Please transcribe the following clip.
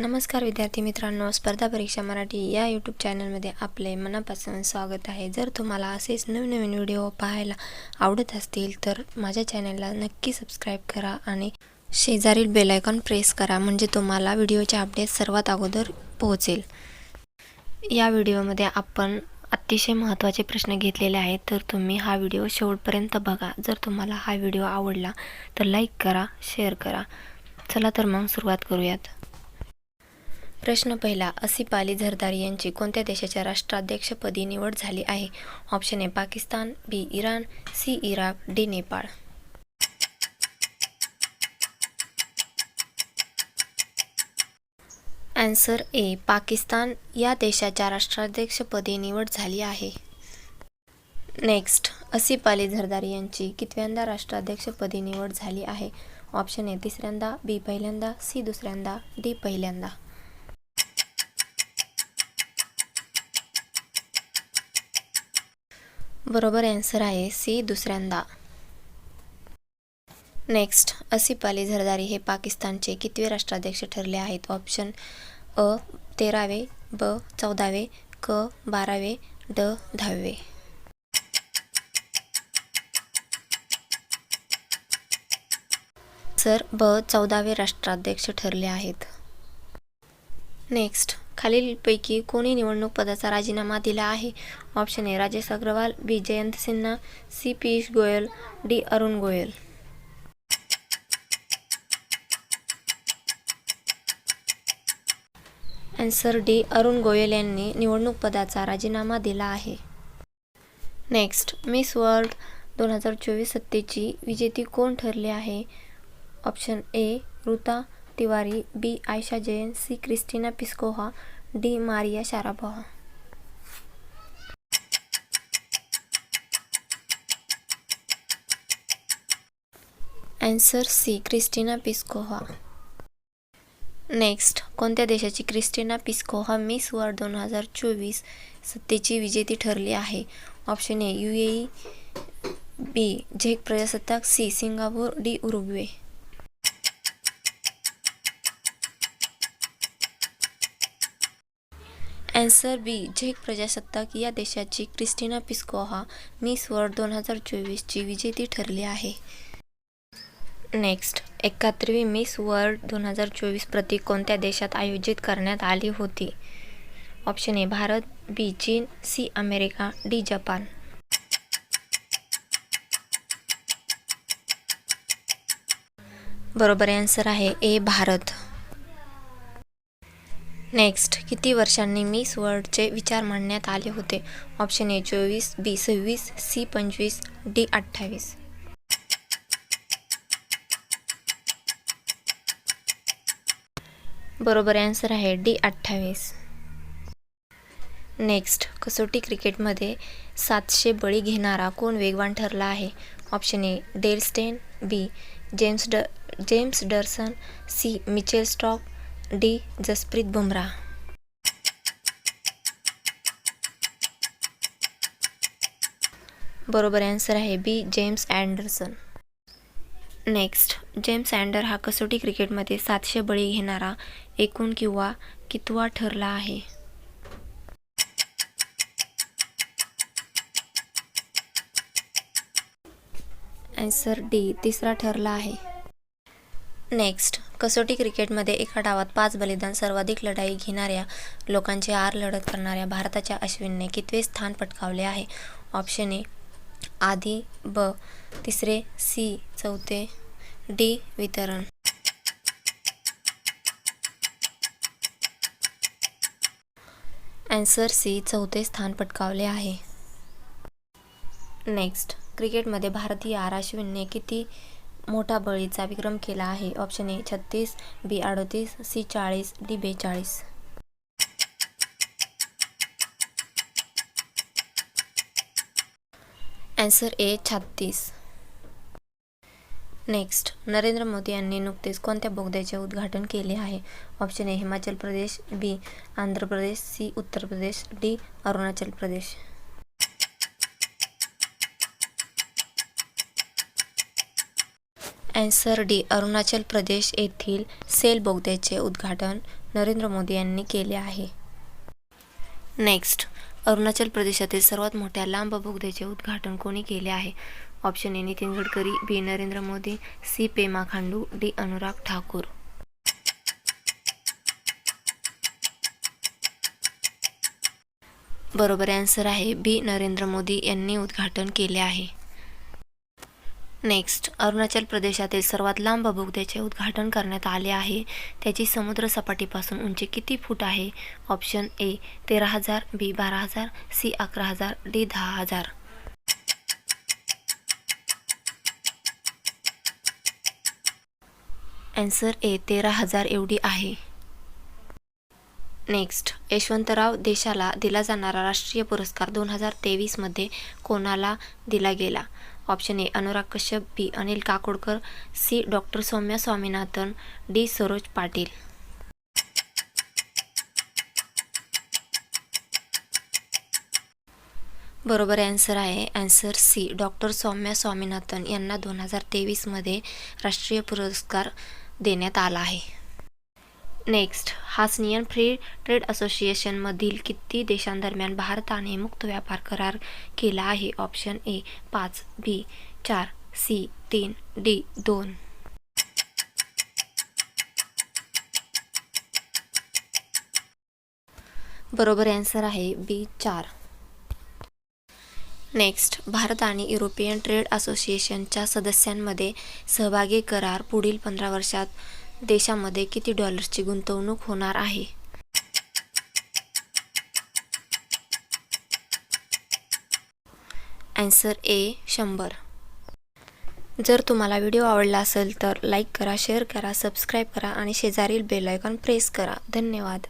नमस्कार विद्यार्थी मित्रांनो स्पर्धा परीक्षा मराठी या यूट्यूब चॅनलमध्ये आपले मनापासून स्वागत आहे. जर तुम्हाला असेच नवनवीन व्हिडिओ पाहायला आवडत असतील तर माझ्या चॅनलला नक्की सबस्क्राईब करा आणि शेजारील बेलायकॉन प्रेस करा म्हणजे तुम्हाला व्हिडिओचे अपडेट सर्वात अगोदर पोहोचेल. या व्हिडिओमध्ये आपण अतिशय महत्त्वाचे प्रश्न घेतलेले आहेत तर तुम्ही हा व्हिडिओ शेवटपर्यंत बघा. जर तुम्हाला हा व्हिडिओ आवडला तर लाईक करा शेअर करा. चला तर मग सुरुवात करूयात. प्रश्न पहिला असिफ अली झरदारी यांची कोणत्या देशाच्या राष्ट्राध्यक्षपदी निवड झाली आहे? Option A Pakistan B Iran C Iraq D Nepal. Answer A Pakistan या देशाच्या राष्ट्राध्यक्षपदी निवड झाली आहे. नेक्स्ट असिफ अली झरदारी यांची कितव्यांदा राष्ट्राध्यक्षपदी निवड झाली आहे? ऑप्शन ए तिसऱ्यांदा बी पहिल्यांदा सी दुसऱ्यांदा डी पहिल्यांदा. बरोबर ॲन्सर आहे सी दुसऱ्यांदा. नेक्स्ट असिफ अली झरदारी हे पाकिस्तानचे कितवे राष्ट्राध्यक्ष ठरले आहेत? ऑप्शन अ तेरावे ब चौदावे क बारावे ड दहावे. सर ब चौदावे राष्ट्राध्यक्ष ठरले आहेत. नेक्स्ट खालीलपैकी कोणी निवडणूक पदाचा राजीनामा दिला आहे? Option A Rajesh Agarwal B Jayant Sinha C Piyush Goyal D Arun Goyal. Answer D Arun Goyal यांनी निवडणूक पदाचा राजीनामा दिला आहे. नेक्स्ट मिस वर्ल्ड दोन हजार चोवीस सत्तेची विजेती कोण ठरली आहे? Option A Ruta Tiwari B. Ayesha Jain C. Krystyna Pyszkova D. Maria Sharapova answer C Krystyna Pyszkova. Next कोणत्या देशाची क्रिस्टिना पिस्कोहा मिस वर्ल्ड दोन हजार चोवीस सत्तेची विजेती ठरली आहे? Option A U A B झेक प्रजासत्ताक. C Singapore. D Uruguay. Answer B झेक प्रजासत्ताक या देशाची क्रिस्टिना पिस्कोहा मिस वर्ल्ड दोन हजार चोवीसची विजेती ठरली आहे. नेक्स्ट एकाहत्तरवी मिस वर्ल्ड दोन हजार चोवीस प्रति कोणत्या देशात आयोजित करण्यात आली होती? ऑप्शन ए भारत बी चीन सी अमेरिका डी जपान. बरोबर आन्सर आहे ए भारत. नेक्स्ट. किती वर्षांनी मिस वर्ल्डचे विचार मांडण्यात आले होते? ऑप्शन ए चोवीस बी सव्वीस सी पंचवीस डी अठ्ठावीस. बरोबर ॲन्सर आहे डी अठ्ठावीस. नेक्स्ट. कसोटी क्रिकेटमध्ये सातशे बळी घेणारा कोण वेगवान ठरला आहे? Option A Dale Steyn B James ड James Anderson C Mitchell Starc D Jasprit Bumrah. बरोबर ॲन्सर आहे B James Anderson next James अँडर हा कसोटी क्रिकेटमध्ये सातशे बळी घेणारा एकूण किंवा कितवा ठरला आहे? ॲन्सर डी तिसरा ठरला आहे. नेक्स्ट कसोटी क्रिकेटमध्ये एका डावात पाच बलिदान सर्वाधिक लढाई घेणाऱ्या लोकांची आर लढत करणाऱ्या भारताच्या अश्विनने कितवे स्थान पटकावले आहे? ऑप्शन ए आधी ब तिसरे सी चौथे डी वितरण. अँसर सी चौथे स्थान पटकावले आहे. नेक्स्ट क्रिकेटमध्ये भारतीय आर अश्विनने किती मोठा बळीचा विक्रम केला आहे. ऑप्शन ए छत्तीस बी अडतीस सी चाळीस डी बेचाळीस अँसर ए छत्तीस. नेक्स्ट नरेंद्र मोदी यांनी नुकतेच कोणत्या बोगद्याचे उद्घाटन केले आहे? Option A Himachal Pradesh B Andhra Pradesh C Uttar Pradesh D Arunachal Pradesh. Answer D Arunachal Pradesh येथील सेल बोगद्याचे उद्घाटन नरेंद्र मोदी यांनी केले आहे. नेक्स्ट अरुणाचल प्रदेशातील सर्वात मोठ्या लांब बोगद्याचे उद्घाटन कोणी केले आहे? Option A Nitin Gadkari B Narendra Modi C Pema Khandu D Anurag Thakur. बरोबर आन्सर आहे बी नरेंद्र मोदी यांनी उद्घाटन केले आहे. नेक्स्ट अरुणाचल प्रदेशातील सर्वात लांब बोगद्याचे उद्घाटन करण्यात आले आहे. त्याची समुद्र सपाटीपासून उंची किती फूट आहे? ऑप्शन ए तेरा हजार बी बारा हजार सी अकरा हजार डी दहा हजार. ॲन्सर ए तेरा हजार एवढी आहे. नेक्स्ट यशवंतराव देशाला दिला जाणारा राष्ट्रीय पुरस्कार दोन हजार तेवीसमध्ये कोणाला दिला गेला? Option A Anurag Kashyap B Anil Kakodkar C doctor Soumya Swaminathan D Saroj Patil. बरोबर ॲन्सर आहे. Answer C doctor Soumya Swaminathan यांना दोन हजार तेवीसमध्ये राष्ट्रीय पुरस्कार देण्यात आला आहे. नेक्स्ट हासनियन फ्री ट्रेड असोसिएशनमधील किती देशांदरम्यान भारताने मुक्त व्यापार करार केला आहे? ऑप्शन ए पाच. बी चार. सी तीन. डी दोन. बरोबर ॲन्सर आहे बी चार. नेक्स्ट भारत आणि युरोपियन ट्रेड असोसिएशनच्या सदस्यांमध्ये सहभागी करार पुढील पंधरा वर्षात देशामध्ये किती डॉलर्सची गुंतवणूक होणार आहे? ॲन्सर ए शंभर. जर तुम्हाला व्हिडिओ आवडला असेल तर लाईक करा शेअर करा सबस्क्राईब करा आणि शेजारील बेल आयकॉन प्रेस करा. धन्यवाद.